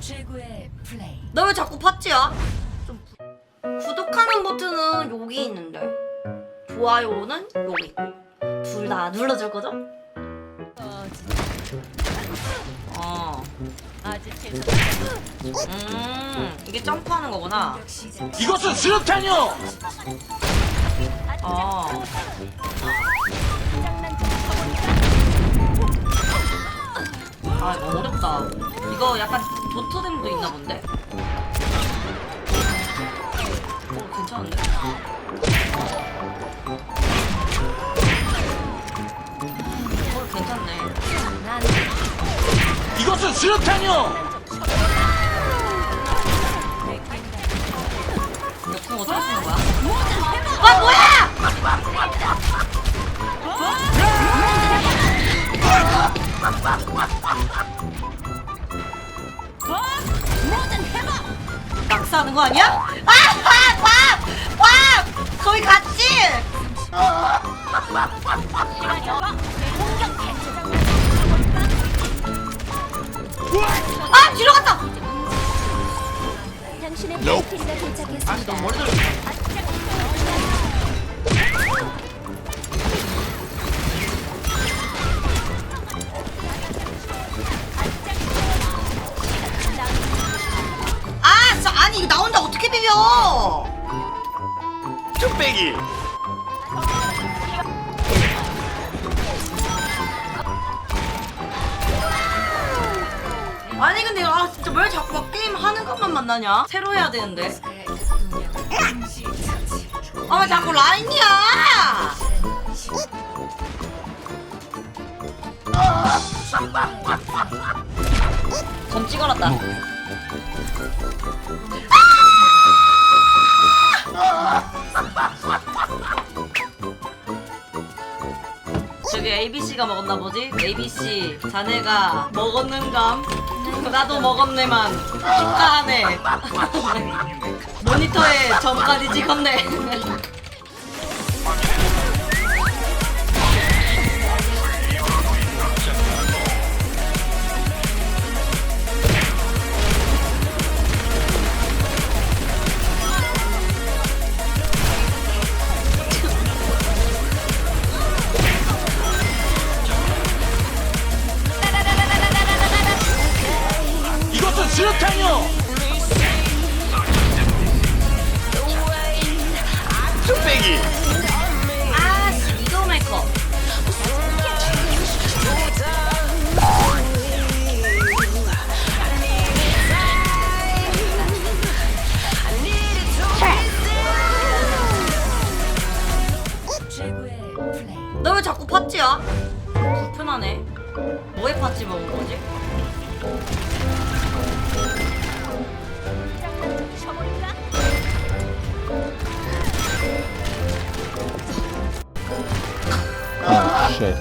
최고의 플레이. 너 왜 자꾸 팥지야? 좀 부- 구독하는 버튼은 여기 있는데 좋아요는 여기 있고 둘 다 눌러줄 거죠? 어. 아직 계속 음 이게 점프하는 거구나. 시작. 이것은 수류탄이요! 어. 아 이거 어렵다. 이거 약간 도토댐도 있나 본데? 어 괜찮은데? 어 괜찮네. 이것은 수류탄이요! 이거 어떻게 쓰는 거야? 아 뭐야! 낙사하는 거 아니야? 아! 밥! 밥! 밥! 거기 갔지? 아! 뒤로 갔다! 당신의 Nope. 파티가 도착했습니다. 머리 들 비벼 뚝배기! 아니 근데 아 진짜 왜 자꾸 막 게임 하는 것만 만나냐? 새로 해야 되는데. 아 왜 자꾸 라인이야? 점 찍어놨다. 저 기 ABC가 먹었나 보지? ABC 자네가 먹었는감? 나도 먹었네만 축하하네 모니터에 점까지 찍었네 너왜 자꾸 팥지야? 불편하네 뭐에 팥지 먹은 거지? Oh shit.